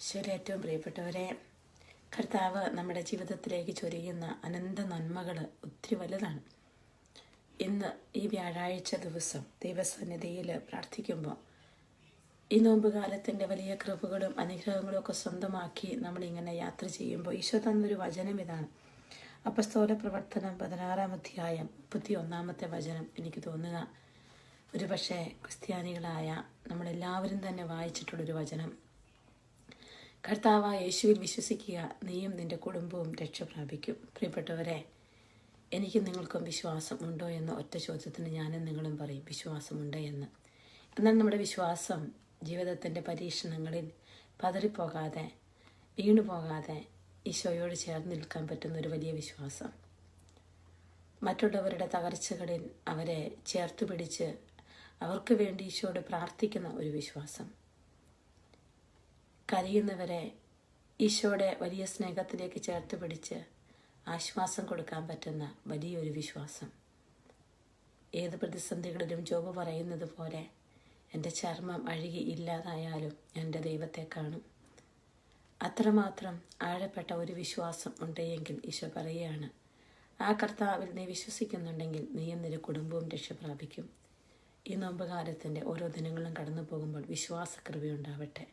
ഈശോയുടെ ഏറ്റവും പ്രിയപ്പെട്ടവരെ കർത്താവ് നമ്മുടെ ജീവിതത്തിലേക്ക് ചൊരിയുന്ന അനന്ത നന്മകൾ ഒത്തിരി വലുതാണ്. ഇന്ന് ഈ വ്യാഴാഴ്ച ദിവസം ദൈവസന്നിധിയിൽ പ്രാർത്ഥിക്കുമ്പോൾ ഈ നോമ്പ് കാലത്തിന്റെ വലിയ കൃപകളും അനുഗ്രഹങ്ങളും ഒക്കെ സ്വന്തമാക്കി നമ്മളിങ്ങനെ യാത്ര ചെയ്യുമ്പോൾ ഈശോ തന്നൊരു വചനം ഇതാണ്. അപ്പസ്തോല പ്രവർത്തനം പതിനാറാം അധ്യായം മുപ്പത്തി ഒന്നാമത്തെ വചനം എനിക്ക് തോന്നുക. ഒരുപക്ഷെ ക്രിസ്ത്യാനികളായ നമ്മളെല്ലാവരും തന്നെ വായിച്ചിട്ടുള്ളൊരു വചനം. കർത്താവ് യേശുവിൽ വിശ്വസിക്കുക നീയും നിന്റെ കുടുംബവും രക്ഷ പ്രാപിക്കും. പ്രിയപ്പെട്ടവരെ എനിക്ക് നിങ്ങൾക്കും വിശ്വാസം ഉണ്ടോ എന്ന ഒറ്റ ചോദ്യത്തിന് ഞാനും നിങ്ങളും പറയും. വിശ്വാസമുണ്ട് എന്ന്. എന്നാൽ നമ്മുടെ വിശ്വാസം ജീവിതത്തിന്റെ പരീക്ഷണങ്ങളിൽ പതറിപ്പോകാതെ വീണു പോകാതെ ഈശോയോട് ചേർന്ന് നിൽക്കാൻ പറ്റുന്ന ഒരു വലിയ വിശ്വാസം. മറ്റുള്ളവരുടെ തകർച്ചകളിൽ അവരെ ചേർത്ത് പിടിച്ച് അവർക്ക് വേണ്ടി ഈശോയോട് പ്രാർത്ഥിക്കുന്ന ഒരു വിശ്വാസം. കരയുന്നവരെ ഈശോയുടെ വലിയ സ്നേഹത്തിലേക്ക് ചേർത്ത് പിടിച്ച് ആശ്വാസം കൊടുക്കാൻ പറ്റുന്ന വലിയൊരു വിശ്വാസം. ഏത് പ്രതിസന്ധികളിലും ജോബ് പറയുന്നത് പോലെ എന്റെ ചർമ്മം അഴുകി ഇല്ലാതായാലും എന്റെ ദൈവത്തെ കാണും. അത്രമാത്രം ആഴപ്പെട്ട ഒരു വിശ്വാസം ഉണ്ടെങ്കിൽ ഈശോ പറയുകയാണ് ആ കർത്താവിൽ നീ വിശ്വസിക്കുന്നുണ്ടെങ്കിൽ നീയും നിന്റെ കുടുംബവും രക്ഷ പ്രാപിക്കും. ഈ നോമ്പുകാലത്തിന്റെ ഓരോ ദിനങ്ങളും കടന്നു പോകുമ്പോൾ വിശ്വാസകൃപയുണ്ടാവട്ടെ.